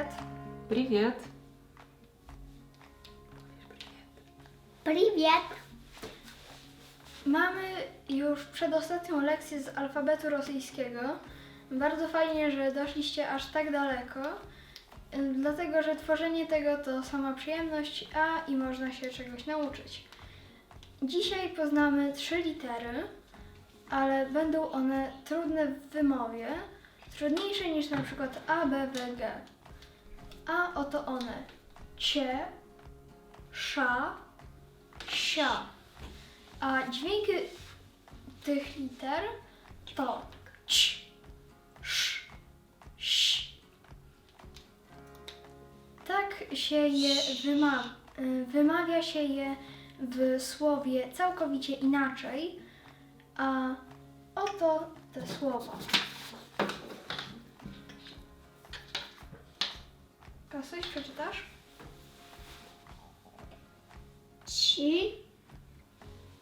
Привет. Привет. Привет. Mamy już przedostatnią lekcję z alfabetu rosyjskiego. Bardzo fajnie, że doszliście aż tak daleko, y, dlatego że tworzenie tego to sama przyjemność, a i można się czegoś nauczyć. Dzisiaj poznamy trzy litery, ale będą one trudne w wymowie, trudniejsze niż na przykład A, B, W, G. A oto one: cie, sza, sia. A dźwięki tych liter to ć, sz, ś. Tak się je wyma- y, wymawia się je w słowie całkowicie inaczej, a oto te słowa. Kasuś, przeczytasz? Ci.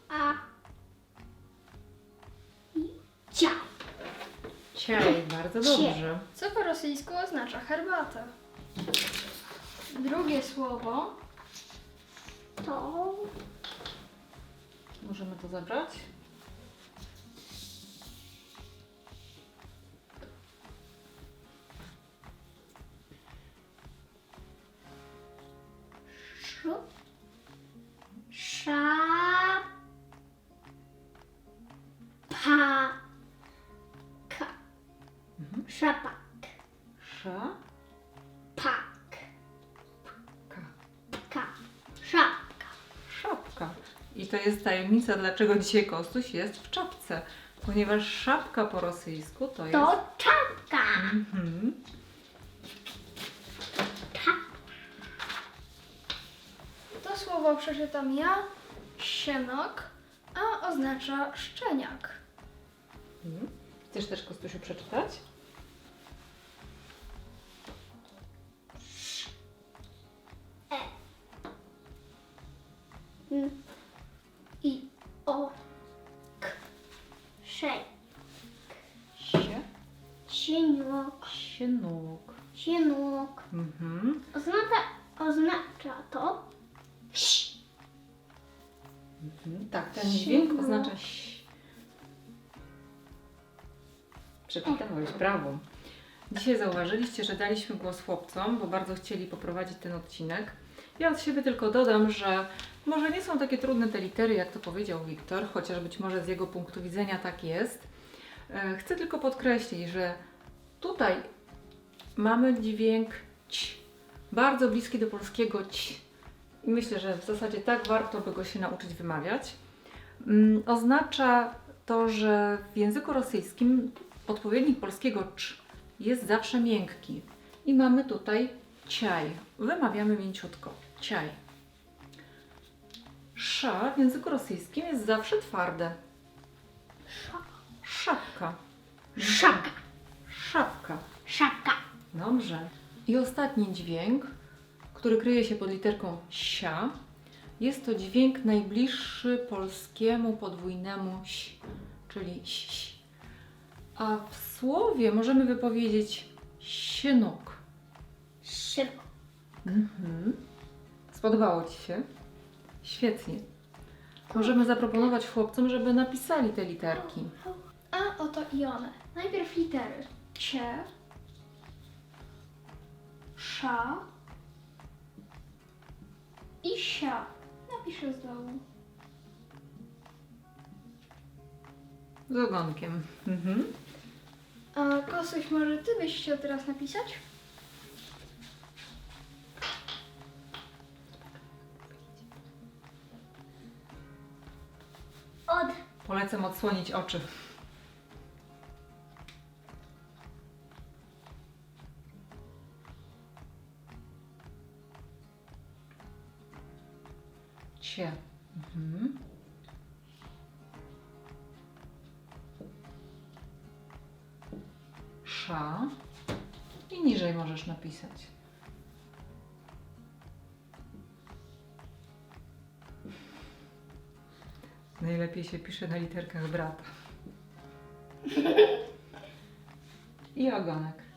A. I. Cia. Ciaj, bardzo Cie. dobrze. Co po rosyjsku oznacza herbatę? Drugie słowo To. Możemy to zabrać? Szu. Sza. Pa. Ka. Szapak. Sza. Pak. Ka. Ka. Szapka. Szapka. I to jest tajemnica, dlaczego dzisiaj Kostuś jest w czapce. Ponieważ szapka po rosyjsku to jest... To czapka. Mhm. Słowo przeczytam ja, sienok, a oznacza szczeniak. Mhm. Chcesz też Kostusiu przeczytać? N. I. O. K. Szej. Sie. Sieniok. Sienok. Sienok. Mhm. Oznacza, oznacza to. Mhm. Tak, ten dźwięk oznacza ś. Przeczytałeś, brawo. Dzisiaj zauważyliście, że daliśmy głos chłopcom, bo bardzo chcieli poprowadzić ten odcinek. Ja od siebie tylko dodam, że może nie są takie trudne te litery, jak to powiedział Wiktor, chociaż być może z jego punktu widzenia tak jest. E, Chcę tylko podkreślić, że tutaj mamy dźwięk ć, bardzo bliski do polskiego ć. I myślę, że w zasadzie tak warto by go się nauczyć wymawiać. Mm, Oznacza to, że w języku rosyjskim odpowiednik polskiego cz jest zawsze miękki. I mamy tutaj ciaj. Wymawiamy mięciutko. Ciaj. Sza w języku rosyjskim jest zawsze twarde. Szapka. Szapka. Szapka. Szapka. Dobrze. I ostatni dźwięk, który kryje się pod literką sia, jest to dźwięk najbliższy polskiemu podwójnemu ś, czyli ś. A w słowie możemy wypowiedzieć sienok. Szybko. Mhm. Spodobało Ci się? Świetnie. Możemy zaproponować chłopcom, żeby napisali te literki. A oto i one. Najpierw litery cie, sza i sia. Napiszę z dołu. Z ogonkiem. Mhm. A Kosuś, może ty byś chciał teraz napisać? Od. Polecam odsłonić oczy. Cie. Mhm. Sza. I niżej możesz napisać. Najlepiej się pisze na literkach brata. I ogonek.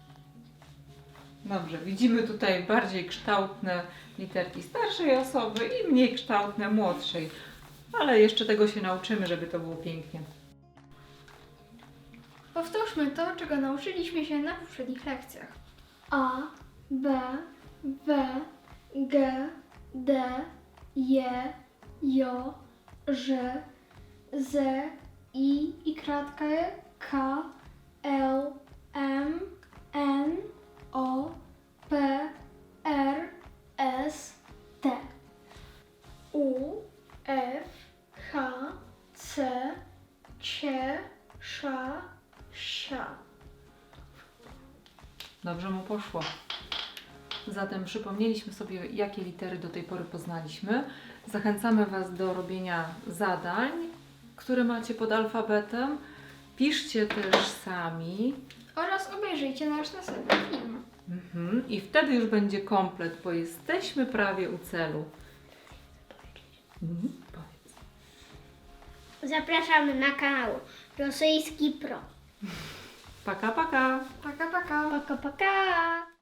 Dobrze, widzimy tutaj bardziej kształtne literki starszej osoby i mniej kształtne młodszej. Ale jeszcze tego się nauczymy, żeby to było pięknie. Powtórzmy to, czego nauczyliśmy się na poprzednich lekcjach. A, B, W, G, D, J, J, Ż, Z, I, I kratkę, K, L, C, Sz, Sia. Dobrze mu poszło. Zatem przypomnieliśmy sobie, jakie litery do tej pory poznaliśmy. Zachęcamy Was do robienia zadań, które macie pod alfabetem. Piszcie też sami. Oraz obejrzyjcie nasz następny film. Mhm. I wtedy już będzie komplet, bo jesteśmy prawie u celu. Mhm. Zapraszamy na kanał Rosyjski Pro. Paka, paka. Paka, paka. Paka, paka.